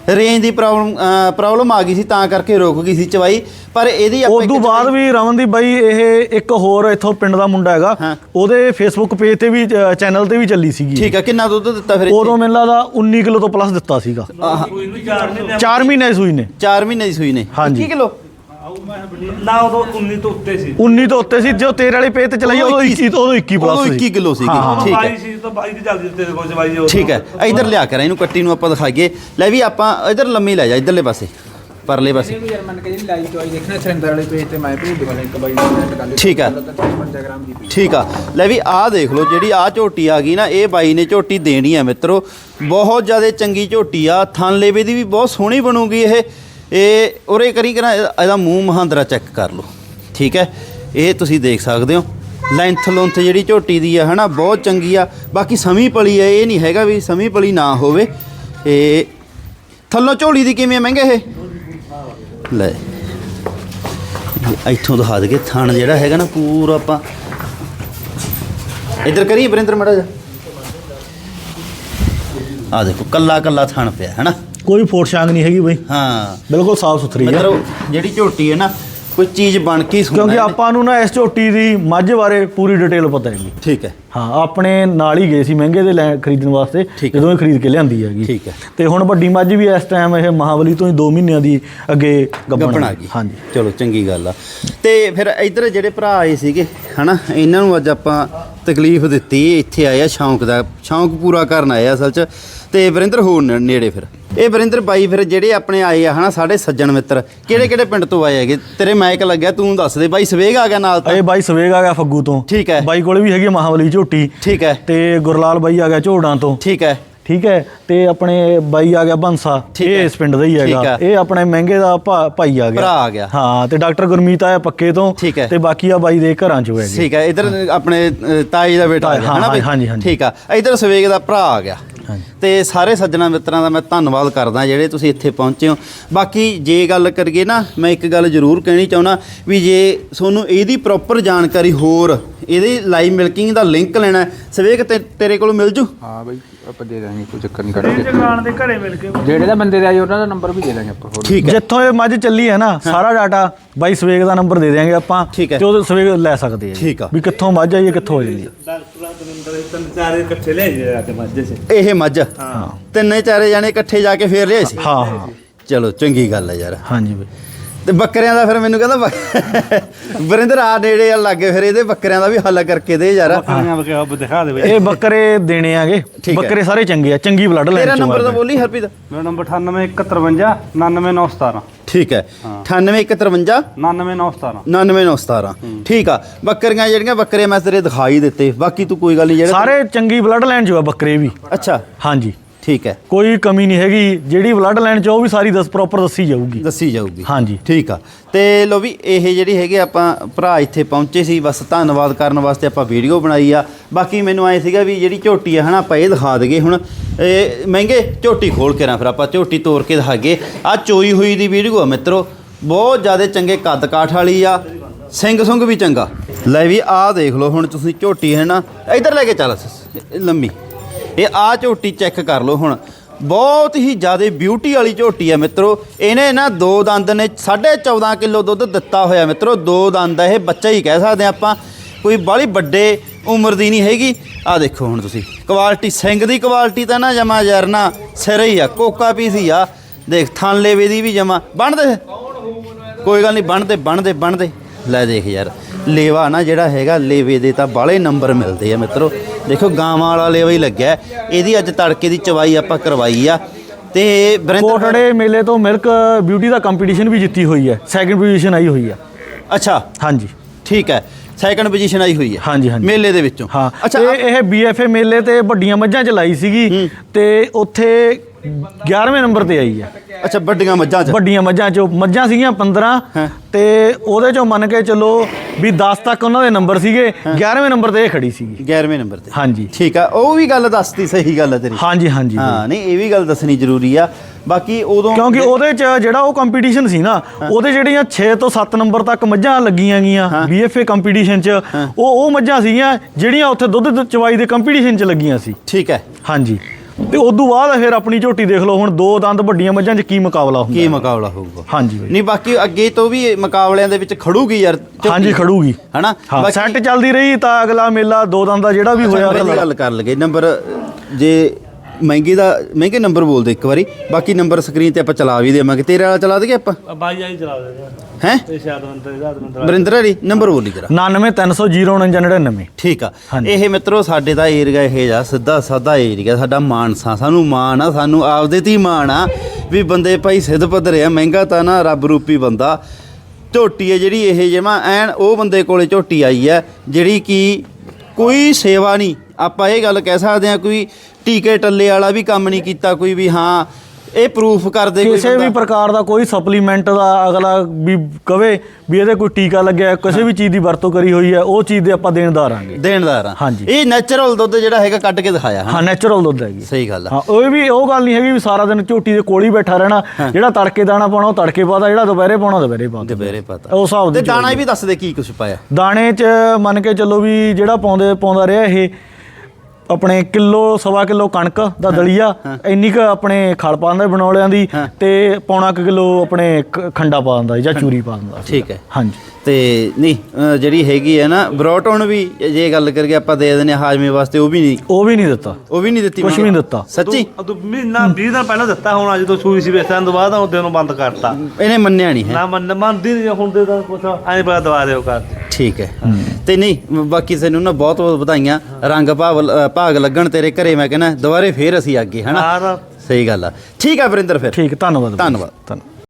ਰੇਂਜ ਦੀ ਪ੍ਰੋਬਲਮ ਪ੍ਰੋਬਲਮ ਆ ਗਈ ਸੀ ਤਾਂ ਕਰਕੇ ਰੁਕ ਗਈ ਸੀ ਚਵਾਈ ਪਰ ਇਹਦੀ ਆਪਾਂ ਉਸ ਤੋਂ ਬਾਅਦ ਵੀ ਰਮਨਦੀਪ ਬਾਈ ਇਹ ਇੱਕ ਹੋਰ ਇੱਥੋਂ ਪਿੰਡ ਦਾ ਮੁੰਡਾ ਹੈਗਾ। ਉਹਦੇ ਫੇਸਬੁੱਕ ਪੇਜ ਤੇ ਵੀ ਚੈਨਲ ਤੇ ਵੀ ਚੱਲੀ ਸੀਗੀ ਠੀਕ ਆ ਕਿੰਨਾ ਦੁੱਧ ਦਿੱਤਾ ਫਿਰ ਉਦੋਂ ਮੈਨੂੰ ਲੱਗਦਾ 19 ਕਿਲੋ ਤੋਂ ਪਲੱਸ ਦਿੱਤਾ ਸੀਗਾ। ਕੋਈ ਨੂੰ 4 ਮਹੀਨੇ 4 ਮਹੀਨੇ ਦੀ ਸੂਈ ਨੇ। 4 ਮਹੀਨੇ ਦੀ ਸੂਈ ਨੇ। ਹਾਂਜੀ। 21 ਕਿਲੋ? ਨਾ ਉਦੋਂ 19 ਤੋਂ ਉੱਤੇ ਸੀ। 19 ਤੋਂ ਉੱਤੇ ਸੀ ਜੋ ਤੇਰੇ ਵਾਲੇ ਪੇਜ ਤੇ ਚਲਾਈ ਉਦੋਂ 21 ਉਦੋਂ 21 ਪਲੱਸ ਉਦੋਂ 21 ਕਿਲੋ ਸੀਗੀ। ਹਾਂ, ਹਾਂ। ਠੀਕ ਹੈ। 22 ਸੀ ਤਾਂ 22 ਦੀ ਚੱਲਦੀ ਤੇਰੇ ਕੋਲ ਜਵਾਈ ਉਹ ਠੀਕ ਹੈ ਇਧਰ ਲਿਆ ਕਰ ਇਹਨੂੰ ਕੱਟੀ ਨੂੰ ਆਪਾਂ ਦਿਖਾਈਏ। ਲੈ ਵੀ ਆਪਾਂ ਇਧਰ ਲੰਮੀ ਲੈ ਜਾ ਇਧਰਲੇ ਪਾਸੇ ਪਰਲੇ ਪਾਸੇ। ਇਹਨੂੰ ਯਾਰ ਮੰਨ ਕੇ ਜਿਹੜੀ ਲਾਈਵ ਚੋਈ ਦੇਖਣਾ ਸਰਿੰਦਰ ਵਾਲੇ ਪੇਜ ਤੇ ਮੈਂ ਭੇਜ ਦਵਾਂ ਲਿੰਕ ਬਾਈ ਨੂੰ ਸੈਂਡ ਕਰ ਲਿਓ। ਠੀਕ ਆ। 55 ਗ੍ਰਾਮ ਦੀ ਪਈ ਠੀਕ ਆ। ਲੈ ਵੀ ਆਹ ਦੇਖ ਲਓ ਜਿਹੜੀ ਆਹ ਝੋਟੀ ਆ ਗਈ ਨਾ ਇਹ ਬਾਈ ਨੇ ਝੋਟੀ ਦੇਣੀ ਆ ਮਿੱਤਰੋ। ਬਹੁਤ ਜ਼ਿਆਦਾ ਚੰਗੀ ਝੋਟੀ ਆ ਥਣ ਲੇਵੇ ਦੀ ਵੀ ਬਹੁਤ ਸੋਹਣੀ ਬਣੂਗੀ ਇਹ। ਇਹ ਉਰੇ ਕਰੀ ਕਰਾਂ, ਇਹਦਾ ਮੂੰਹ ਮਹਾਂਦਰਾ ਚੈੱਕ ਕਰ ਲਓ। ਠੀਕ ਹੈ? ਇਹ ਤੁਸੀਂ ਦੇਖ ਸਕਦੇ ਹੋ। ਲੈਂਥ ਲੁੰਥ ਜਿਹੜੀ ਝੋਟੀ ਦੀ ਆ, ਹਨਾ, ਬਹੁਤ ਚੰਗੀ ਆ। ਬਾਕੀ ਸਮੀ ਪਲੀ ਆ, ਇਹ ਨਹੀਂ ਹੈਗਾ ਵੀ ਸਮੀ ਪਲੀ ਨਾ ਹੋਵੇ। ਇਹ ਥੱਲੋਂ ਝੋਲੀ ਦੀ ਕਿਵੇਂ ਮਹਿੰਗੇ ਇਹ? ਲੈ। ਇਹ ਇੱਥੋਂ ਦਿਖਾ ਦਗੇ ਥਣ ਜਿਹੜਾ ਹੈਗਾ ਨਾ, ਪੂਰਾ ਆਪਾਂ ਇੱਧਰ ਕਰੀਏ ਬਰਿੰਦਰ ਮੜਾ ਜਾ ਆ ਦੇਖੋ, ਕੱਲਾ ਕੱਲਾ ਥਣ ਪਿਆ, ਹਨਾ? ਕੋਈ ਫੋਟ ਛਾਂਗ ਨਹੀਂ ਹੈਗੀ ਬਈ। ਹਾਂ। ਬਿਲਕੁਲ ਸਾਫ਼ ਸੁਥਰੀ ਹੈ। ਮਤਲਬ ਜਿਹੜੀ ਝੋਟੀ ਹੈ ਨਾ ਕੋਈ ਚੀਜ਼ ਬਣ ਕੇ ਹੀ ਸੋਹਣਾ ਕਿਉਂਕਿ। ਆਪਾਂ ਨੂੰ ਨਾ ਇਸ ਝੋਟੀ ਦੀ ਮੱਝ ਬਾਰੇ ਪੂਰੀ ਡਿਟੇਲ ਪਤਾ ਨਹੀਂ ਠੀਕ ਹੈ। ਹਾਂ ਆਪਣੇ ਨਾਲ ਹੀ ਗਏ ਸੀ ਮਹਿੰਗੇ ਦੇ ਲੈ ਖਰੀਦਣ ਵਾਸਤੇ। ਜਦੋਂ ਇਹ ਖਰੀਦ ਕੇ ਲਿਆਂਦੀ ਹੈਗੀ। ਠੀਕ ਹੈ। ਤੇ ਹੁਣ ਵੱਡੀ ਮੱਝ ਵੀ ਇਸ ਟਾਈਮ ਇਹ ਮਹਾਬਲੀ ਤੋਂ ਹੀ 2 ਮਹੀਨਿਆਂ ਦੀ ਅੱਗੇ ਗੱਬਣ ਆ ਗਈ। ਹਾਂਜੀ। ਚਲੋ ਚੰਗੀ ਗੱਲ ਆ। ਤੇ ਫਿਰ ਇੱਧਰ ਜਿਹੜੇ ਭਰਾ ਆਏ ਸੀਗੇ ਹਨਾ ਇਹਨਾਂ ਨੂੰ ਅੱਜ ਆਪਾਂ ਤਕਲੀਫ ਦਿੱਤੀ ਇੱਥੇ ਆਏ ਆ ਸ਼ੌਂਕ ਦਾ ਸ਼ੌਂਕ ਪੂਰਾ ਕਰਨ ਆਏ ਆ ਅਸਲ 'ਚ। ਤੇ ਵਰਿੰਦਰ ਹੋਰ ਨੇ- ਨੇੜੇ ਫਿਰ। ਇਹ ਵਰਿੰਦਰ ਬਾਈ ਫਿਰ ਜਿਹੜੇ ਆਪਣੇ ਆਏ ਆ ਹਨਾ ਸਾਡੇ ਸੱਜਣ ਮਿੱਤਰ। ਕਿਹੜੇ ਕਿਹੜੇ ਪਿੰਡ ਤੋਂ ਆਏ ਹੈਗੇ? ਤੇਰੇ ਮਾਈਕ ਲੱਗਿਆ ਤੂੰ ਦੱਸ ਦੇ। ਬਾਈ ਸਵੇਗ ਆ ਗਿਆ ਨਾਲ ਤਾਂ? ਇਹ ਬਾਈ ਸਵੇਗ ਆ ਗਿਆ ਫੱਗੂ ਤੋਂ। ਠੀਕ ਹੈ। ਬਾਈ ਕੋਲੇ ਵੀ ਹੈਗੀ ਆ ਝੋਟੀ। ਠੀਕ ਹੈ। ਤੇ ਗੁਰਲਾਲ ਬਾਈ ਆ ਗਿਆ ਝੋੜਾਂ ਤੋਂ। ਠੀਕ ਹੈ। ਠੀਕ ਹੈ। ਤੇ ਆਪਣੇ ਬਾਈ ਆ ਗਿਆ ਬੰਸਾ। ਠੀਕ ਇਹ ਹੈ। ਇਸ ਪਿੰਡ ਦਾ ਹੀ ਠੀਕ ਹੈਗਾ। ਹੈ। ਇਹ ਆਪਣੇ ਮਹਿੰਗੇ ਦਾ ਭਾ- ਭਾਈ ਆ ਗਿਆ। ਭਰਾ ਆ ਗਿਆ। ਹਾਂ ਤੇ ਡਾਕਟਰ ਗੁਰਮੀਤ ਆਇਆ ਪੱਕੇ ਤੋਂ। ਠੀਕ ਹੈ। ਤੇ ਬਾਕੀ ਆ ਬਾਈ ਦੇ ਘਰਾਂ ਚੋਂ ਹੈਗੇ। ਠੀਕ ਹੈ। ਇਧਰ ਆਪਣੇ ਅ, ਤਾਈ ਦਾ ਬੇਟਾ ਆ ਗਿਆ ਹਾਂ, ਹਨਾ ਬਈ? ਹਾਂਜੀ, ਹਾਂਜੀ। ਠੀਕ ਆ। ਇਧਰ ਸਵੇਗ ਦਾ ਭਰਾ ਆ ਗਿਆ। ਤੇ ਸਾਰੇ ਸੱਜਣਾ ਮਿੱਤਰਾਂ ਦਾ ਮੈਂ ਧੰਨਵਾਦ ਕਰਦਾ ਜਿਹੜੇ ਤੁਸੀਂ ਇੱਥੇ ਪਹੁੰਚੇ ਹੋ। ਬਾਕੀ ਜੇ ਗੱਲ ਕਰੀਏ ਨਾ ਮੈਂ ਇੱਕ ਗੱਲ ਜ਼ਰੂਰ ਕਹਿਣੀ ਚਾਹੁੰਦਾ ਵੀ ਜੇ ਤੁਹਾਨੂੰ ਇਹਦੀ ਪ੍ਰੋਪਰ ਜਾਣਕਾਰੀ ਹੋਰ ਇਹਦੀ ਲਾਈਵ ਮਿਲਕਿੰਗ ਦਾ ਲਿੰਕ ਲੈਣਾ ਤੇ- ਤੇਰੇ ਕੋਲ ਮਿਲ ਜੂ? ਹਾਂ ਬਈ। ਆਪਾਂ ਦੇ ਦਾਂਗੇ ਕੋਈ ਚੱਕਰ ਨਹੀਂ ਇਹ ਕਰਾਂਗੇ ਜਗਾਨ ਦੇ ਘਰੇ ਮਿਲ ਕੇ। ਜਿਹੜੇ ਦਾ ਬੰਦੇ ਦਾ ਆਈ ਉਹਨਾਂ ਦਾ ਨੰਬਰ ਵੀ ਦੇ ਦਾਂਗੇ ਆਪਾਂ ਹੋਰ। ਠੀਕ ਹੈ। ਜਿੱਥੋਂ ਇਹ ਮੱਝ ਚੱਲੀ ਹੈ ਨਾ ਸਾਰਾ ਡਾਟਾ ਬਾਈ ਸਵੇਗ ਦਾ ਨੰਬਰ ਦੇ ਦਿਆਂਗੇ ਆਪਾਂ ਠੀਕ ਹੈ। ਤੇ ਉਹਦੇ ਸਵੇਗ ਲੈ ਸਕਦੇ ਆ ਜੀ। ਠੀਕ ਆ। ਵੀ ਕਿੱਥੋਂ ਮੱਝ ਆਈ ਹੈ ਕਿੱਥੋਂ ਹੋ ਜਾਂਦੀ ਹੈ ਡਾਕਟਰਾਂ ਦੇ ਤਿੰਨ ਚਾਰ ਇਕੱਠੇ ਲੈ ਜੇ ਆ ਕੇ ਮੱਝੇ ਸੇ ਇਹ ਮੱਝ। ਤਿੰਨੇ ਚਾਰੇ ਜਾਣੇ ਇਕੱਠੇ ਜਾ ਕੇ ਫੇਰ ਲਿਆਏ ਸੀ। ਹਾਂ ਹਾਂ। ਚਲੋ ਚੰਗੀ ਗੱਲ ਹੈ ਯਾਰ। ਹਾਂਜੀ ਬਈ। ਤੇ ਬੱਕਰਿਆਂ ਦਾ ਫਿਰ ਮੈਨੂੰ ਕਹਿੰਦਾ ਵਰਿੰਦਰ ਆ ਨੇੜੇ ਆ ਲੱਗੇ ਫਿਰ ਇਹਦੇ ਬੱਕਰਿਆਂ ਦਾ ਵੀ ਹੱਲ ਕਰਕੇ ਦੇ ਯਾਰ। ਬੱਕਰੀਆਂ ਬਕਿਆ ਦਿਖਾ ਦੇ ਬਈ। ਇਹ ਬੱਕਰੇ ਦੇਣੇ ਆਗੇ। ਬੱਕਰੇ ਸਾਰੇ ਚੰਗੇ ਆ ਚੰਗੀ ਬਲੱਡ ਲਾਈਨ ਤੇਰਾ ਨੰਬਰ ਤਾਂ ਬੋਲੀ ਹਰਪ੍ਰੀਤ। ਮੇਰਾ ਨੰਬਰ 9851 99917 ਠੀਕ ਹੈ। 9851 99917 99917 ਠੀਕ ਆ। ਬੱਕਰੀਆਂ ਜਿਹੜੀਆਂ ਬੱਕਰੇ ਮੈਂ ਤੇਰੇ ਦਿਖਾਈ ਦਿੱਤੇ। ਬਾਕੀ ਤੂੰ ਕੋਈ ਗੱਲ ਨਹੀਂ ਜਿਹੜੇ ਸਾਰੇ ਚੰਗੀ ਬਲੱਡ ਲਾਈਨ ਚ ਆ ਬੱਕਰੇ ਵੀ। ਅੱਛਾ। ਹਾਂਜੀ। ਠੀਕ ਹੈ। ਕੋਈ ਕਮੀ ਨਹੀਂ ਹੈਗੀ। ਜਿਹੜੀ ਬਲੱਡ ਲਾਈਨ ਚ ਉਹ ਵੀ ਸਾਰੀ ਦੱਸ ਪ੍ਰੋਪਰ ਦੱਸੀ ਜਾਊਗੀ। ਦੱਸੀ ਜਾਊਗੀ। ਹਾਂਜੀ। ਠੀਕ ਆ। ਤੇ ਲੋ ਵੀ ਇਹ ਜਿਹੜੀ ਹੈਗੇ ਆਪਾਂ ਭਰਾ ਇੱਥੇ ਪਹੁੰਚੇ ਸੀ ਬਸ ਧੰਨਵਾਦ ਕਰਨ ਵਾਸਤੇ ਆਪਾਂ ਵੀਡੀਓ ਬਣਾਈ ਆ। ਬਾਕੀ ਮੈਨੂੰ ਐ ਸੀਗਾ ਵੀ ਜਿਹੜੀ ਝੋਟੀ ਆ ਹਨਾ ਆਪਾਂ ਇਹ ਦਿਖਾ ਦਈਏ ਹੁਣ। ਇਹ ਮਹਿੰਗੇ ਝੋਟੀ ਖੋਲ ਕੇ ਨਾ ਫਿਰ ਆਪਾਂ ਝੋਟੀ ਤੋੜ ਕੇ ਦਿਖਾਗੇ ਆ ਚੋਈ ਹੋਈ ਦੀ ਵੀਡੀਓ ਆ ਮਿੱਤਰੋ। ਬਹੁਤ ਜ਼ਿਆਦਾ ਚੰਗੇ ਕੱਦ ਕਾਠ ਵਾਲੀ ਆ। ਸਿੰਘ ਸੁੰਗ ਵੀ ਚੰਗਾ। ਲੈ ਵੀ ਆਹ ਦੇਖ ਲਓ ਹੁਣ ਤੁਸੀਂ ਝੋਟੀ ਹੈ ਨਾ ਇੱਧਰ ਲੈ ਕੇ ਚੱਲ ਲੰਮੀ। ਇਹ ਆ ਝੋਟੀ ਚੈੱਕ ਕਰ ਲਓ ਹੁਣ। ਬਹੁਤ ਹੀ ਜ਼ਿਆਦਾ ਬਿਊਟੀ ਵਾਲੀ ਝੋਟੀ ਆ ਮਿੱਤਰੋ। ਇਹਨੇ ਨਾ ਦੋ ਦੰਦ ਨੇ 14.5 ਕਿਲੋ ਦੁੱਧ ਦਿੱਤਾ ਹੋਇਆ ਮਿੱਤਰੋ। ਦੋ ਦੰਦ ਆ, ਇਹ ਬੱਚਾ ਹੀ ਕਹਿ ਸਕਦੇ ਆ ਆਪਾਂ। ਕੋਈ ਬਾਹਲੀ ਵੱਡੇ ਉਮਰ ਦੀ ਨਹੀਂ ਹੈਗੀ। ਆ ਦੇਖੋ ਹੁਣ ਤੁਸੀਂ ਕੁਆਲਿਟੀ ਸਿੰਘ ਦੀ ਕੁਆਲਿਟੀ ਤਾਂ ਨਾ ਜਮਾ ਯਾਰ ਨਾ ਸਿਰ ਹੀ ਆ, ਕੋਕਾ ਪੀਸ ਹੀ ਆ। ਦੇਖ ਥਣ ਲੇਵੇ ਦੀ ਵੀ ਜਮਾ। ਬਣਦੇ? ਕੋਈ ਗੱਲ ਨਹੀਂ, ਬਣਦੇ ਬਣਦੇ ਬਣਦੇ। ਲੈ ਦੇਖ ਯਾਰ, ਲੇਵਾ ਨਾ ਜਿਹੜਾ ਹੈਗਾ, ਲੇਵੇ ਦੇ ਤਾਂ ਬਾਲੇ ਨੰਬਰ ਮਿਲਦੇ ਆ ਮਿੱਤਰੋ। ਦੇਖੋ ਗਾਵਾਂ ਵਾਲਾ ਲੇਵਾ ਹੀ ਲੱਗਿਆ। ਇਹਦੀ ਅੱਜ ਤੜਕੇ ਦੀ ਚਵਾਈ ਆਪਾਂ ਕਰਵਾਈ ਆ। ਤੇ ਵਰਿੰਦਰ ਕੋਟੜੇ ਮੇਲੇ ਤੋਂ ਮਿਲਕ ਬਿਊਟੀ ਦਾ ਕੰਪੀਟੀਸ਼ਨ ਵੀ ਜਿੱਤੀ ਹੋਈ ਹੈ। ਸੈਕਿੰਡ ਪੋਜੀਸ਼ਨ ਆਈ ਹੋਈ ਹੈ ਅੱਛਾ। ਹਾਂਜੀ। ਠੀਕ ਹੈ। ਸੈਕੰਡ ਪੋਜੀਸ਼ਨ ਆਈ ਹੋਈ ਹੈ। ਹਾਂਜੀ, ਹਾਂਜੀ। ਮੇਲੇ ਦੇ ਵਿੱਚੋਂ। ਹਾਂ। ਅੱਛਾ ਇਹ ਇਹ ਬੀਐਫਏ ਮੇਲੇ ਤੇ ਵੱਡੀਆਂ ਮੱਝਾਂ ਚ ਲਾਈ ਸੀਗੀ ਤੇ ਉੱਥੇ 11ਵੇਂ ਨੰਬਰ ਤੇ ਆਈ ਹੈ ਅੱਛਾ ਵੱਡੀਆਂ ਮੱਝਾਂ ਚ। ਵੱਡੀਆਂ ਮੱਝਾਂ ਚੋਂ ਮੱਝਾਂ ਸੀਗੀਆਂ 15 ਹਾਂ। ਤੇ ਉਹਦੇ ਚੋਂ ਮੰਨ ਕੇ ਚੱਲੋ ਵੀ 10 ਤੱਕ ਉਹਨਾਂ ਦੇ ਨੰਬਰ ਸੀਗੇ 11ਵੇਂ ਨੰਬਰ ਤੇ ਇਹ ਖੜੀ ਸੀਗੀ। 11ਵੇਂ ਨੰਬਰ ਤੇ। ਹਾਂਜੀ। ਠੀਕ ਆ ਉਹ ਵੀ ਗੱਲ ਦੱਸਤੀ ਸਹੀ ਗੱਲ ਹੈ ਤੇਰੀ। ਹਾਂਜੀ ਹਾਂਜੀ ਹਾਂ ਨਹੀਂ ਇਹ ਵੀ ਗੱਲ ਦੱਸਣੀ ਜ਼ਰੂਰੀ ਆ। ਬਾਕੀ ਉਦੋਂ ਕਿਉਂਕਿ ਉਹਦੇ ਚ ਜਿਹੜਾ ਉਹ ਕੰਪੀਟੀਸ਼ਨ ਸੀ ਨਾ ਉਹਦੇ ਜਿਹੜੀਆਂ 6 ਤੋਂ 7 ਨੰਬਰ ਤੱਕ ਮੱਝਾਂ ਲੱਗੀਆਂ ਗਈਆਂ ਬੀਐਫਏ ਕੰਪੀਟੀਸ਼ਨ ਚ ਉਹ ਉਹ ਮੱਝਾਂ ਸੀਗੀਆਂ ਜਿਹੜੀਆਂ ਉੱਥੇ ਦੁੱਧ ਚਵਾਈ ਦੇ ਕੰਪੀਟੀਸ਼ਨ ਚ ਲੱਗੀਆਂ ਸੀ। ਠੀਕ ਹੈ। ਹਾਂਜੀ। ਤੇ ਉਦੋਂ ਬਾਅਦ ਫਿਰ ਆਪਣੀ ਝੋਟੀ ਦੇਖ ਲਓ ਹੁਣ ਦੋ ਦੰਦ ਵੱਡੀਆਂ ਮੱਝਾਂ 'ਚ ਕੀ ਮੁਕਾਬਲਾ ਹੁੰਦਾ? ਕੀ ਮੁਕਾਬਲਾ ਹੋਊਗਾ? ਹਾਂਜੀ ਬਾਈ। ਨਹੀਂ ਬਾਕੀ ਅੱਗੇ ਤੋਂ ਵੀ ਮੁਕਾਬਲਿਆਂ ਦੇ ਵਿੱਚ ਖੜੂਗੀ ਯਾਰ। ਹਾਂਜੀ ਖੜੂਗੀ। ਹਨਾ? ਸੈੱਟ ਚੱਲਦੀ ਰਹੀ ਤਾਂ ਅਗਲਾ ਮੇਲਾ ਦੋ ਦੰਦ ਦਾ ਜਿਹੜਾ ਵੀ ਹੋਇਆ ਗੱਲ ਕਰ ਲਗੇ ਨੰਬਰ ਜੇ ਮਹਿੰਗੀ ਦਾ ਮਹਿੰਗੇ ਨੰਬਰ ਬੋਲ ਦੇ ਇੱਕ ਵਾਰੀ। ਬਾਕੀ ਨੰਬਰ ਸਕਰੀਨ ਤੇ ਆਪਾਂ ਚਲਾ ਵੀ ਦੇਵਾਂਗੇ। ਤੇਰੇ ਵਾਲਾ ਚਲਾ ਦਈਏ ਆਪਾਂ? ਬਾਈ ਆਈ ਚਲਾ ਦੇ ਯਾਰ। ਹੈ? ਇਹ ਸ਼ਾਇਦ ਮੰਤਰ ਦਾ ਮੰਤਰ ਬਰਿੰਦਰ ਹਰੀ ਨੰਬਰ ਬੋਲੀ ਜਰਾ। 99300 ਠੀਕ ਆ। ਇਹ ਮਿੱਤਰੋ ਸਾਡੇ ਦਾ ਏਰੀਆ ਇਹ ਜਾ ਸਿੱਧਾ ਸਾਦਾ ਏਰੀਆ ਸਾਡਾ ਮਾਨਸਾ। ਸਾਨੂੰ ਮਾਣ ਆ ਸਾਨੂੰ ਆਪਦੇ ਤੇ ਹੀ ਮਾਣ ਆ। ਵੀ ਬੰਦੇ ਭਾਈ ਸਿੱਧ ਪੱਧਰ ਆ ਮਹਿੰਗਾ ਤਾਂ ਨਾ ਰੱਬ ਰੂਪੀ ਬੰਦਾ। ਝੋਟੀ ਹੈ ਜਿਹੜੀ ਇਹ ਜਮਾ ਐਨ ਉਹ ਬੰਦੇ ਕੋਲੇ ਝੋਟੀ ਆਈ ਹੈ ਜਿਹੜੀ ਕਿ ਕੋਈ ਸੇਵਾ ਨਹੀਂ। ਆਪਾਂ ਇਹ ਗੱਲ ਕਹਿ ਸਕਦੇ ਆ ਕੋਈ ਟੀਕੇ ਟੱਲੇ ਵਾਲਾ ਵੀ ਕੰਮ ਨਹੀਂ ਕੀਤਾ ਕੋਈ ਵੀ ਹਾਂ ਇਹ ਪ੍ਰੂਫ ਕਰਦੇ ਕਿਸੇ ਵੀ? ਪ੍ਰਕਾਰ ਦਾ ਕੋਈ ਸਪਲੀਮੈਂਟ ਦਾ ਅਗਲਾ ਵੀ ਕਵੇ ਵੀ ਇਹਦੇ ਕੋਈ ਟੀਕਾ ਲੱਗਿਆ ਹੈ, ਕਿਸੇ ਵੀ ਚੀਜ਼ ਦੀ ਵਰਤੋਂ ਕਰੀ ਹੋਈ ਹੈ ਉਹ ਚੀਜ਼ ਦੇ ਆਪਾਂ ਦੇਣਦਾਰ ਆਂਗੇ ਦੇਣਦਾਰ ਆ ਹਾਂਜੀ। ਇਹ ਨੈਚੁਰਲ ਦੁੱਧ ਜਿਹੜਾ ਹੈਗਾ ਕੱਢ ਕੇ ਦਿਖਾਇਆ ਹਾਂ। ਹਾਂ ਨੈਚੁਰਲ ਦੁੱਧ ਹੈਗੀ। ਸਹੀ ਗੱਲ ਆ। ਹਾਂ ਉਹ ਵੀ ਉਹ ਗੱਲ ਨਹੀਂ ਹੈਗੀ ਵੀ ਸਾਰਾ ਦਿਨ ਝੋਟੀ ਦੇ ਕੋਲ ਹੀ ਬੈਠਾ ਰਹਿਣਾ ਜਿਹੜਾ ਤੜਕੇ ਦਾਣਾ ਪਾਉਣਾ ਉਹ ਤੜਕੇ ਪਾਦਾ ਜਿਹੜਾ ਦੁਪਹਿਰੇ ਪਾਉਣਾ ਦੁਪਹਿਰੇ ਪਾਦਾ ਦੁਪਹਿਰੇ ਪਤਾ ਉਹ ਹਿਸਾਬ ਤੇ ਦੀ ਦਾਣਾ ਵੀ ਦੱਸ ਦੇ ਕੀ ਕੁਝ ਪਾਇਆ? ਦਾਣੇ 'ਚ ਮੰਨ ਕੇ ਚੱਲੋ ਵੀ ਜਿਹੜਾ ਪਾਉਂਦੇ ਪਾਉਂਦਾ ਰਿਹਾ ਇਹ ਆਪਣੇ ਕਿਲੋ ਸਵਾ ਕਿਲੋ ਕਣਕ ਦਾ ਦਲੀਆ ਇੰਨੀ ਕ ਆਪਣੇ ਖਲ ਪਾਉਂਦਾ ਬਣਾਉਲਿਆਂ ਦੀ ਤੇ ਪੌਣਾ ਕੁ ਕਿਲੋ ਆਪਣੇ ਖੰਡਾ ਪਾ ਦਿੰਦਾ ਜਾਂ ਚੂਰੀ ਪਾ ਦਿੰਦਾ ਠੀਕ ਹੈ। ਹਾਂਜੀ। ਤੇ ਨਹੀਂ ਜਿਹੜੀ ਹੈਗੀ ਹੈ ਨਾ ਬਰੋਟਨ ਵੀ ਜੇ ਗੱਲ ਕਰਕੇ ਆਪਾਂ ਦੇ ਦਿੰਦੇ ਹਾਂ ਹਾਜ਼ਮੇ ਵਾਸਤੇ ਉਹ ਵੀ ਨਹੀਂ ਉਹ ਵੀ ਨਹੀਂ ਦਿੱਤਾ। ਉਹ ਵੀ ਨਹੀਂ ਦਿੱਤੀ ਕੁਛ ਵੀ ਨਹੀਂ ਦਿੱਤਾ। ਸੱਚੀ? ਮਹੀਨਾ 20 ਦਿਨ ਪਹਿਲਾਂ ਦਿੱਤਾ ਹੁਣ ਅੱਜ ਤੋਂ ਸੂਈ ਸੀ ਵੇਚਣ ਤੋਂ ਬਾਅਦ ਉਹ ਨੂੰ ਬੰਦ ਕਰਤਾ। ਇਹਨੇ ਮੰਨਿਆ ਨਹੀਂ ਹੈ। ਨਾ ਮੰਨ ਮੰਨਦੀ ਨਹੀਂ ਹੁੰਦੇ ਤਾਂ ਕੁਛ ਐਂ ਬੜਾ ਦਵਾ ਦਿਓ ਕਰ ਠੀਕ ਹੈ। ਤੇ ਨਹੀਂ ਬਾਕੀ ਤੈਨੂੰ ਨਾ ਬਹੁਤ ਬਹੁਤ ਵਧਾਈਆਂ। ਰੰਗ ਭਾਵ ਭਾਗ ਲੱਗਣ ਤੇਰੇ ਘਰੇ ਮੈਂ ਕਹਿੰਦਾ ਦੁਬਾਰੇ ਫੇਰ ਅਸੀਂ ਅੱਗੇ ਹਨਾ ਸਹੀ ਗੱਲ ਆ ਠੀਕ ਆ ਵਰਿੰਦਰ ਫਿਰ ਠੀਕ ਧੰਨਵਾਦ ਬਾਈ। ਧੰਨਵਾਦ। ਧੰਨਵਾਦ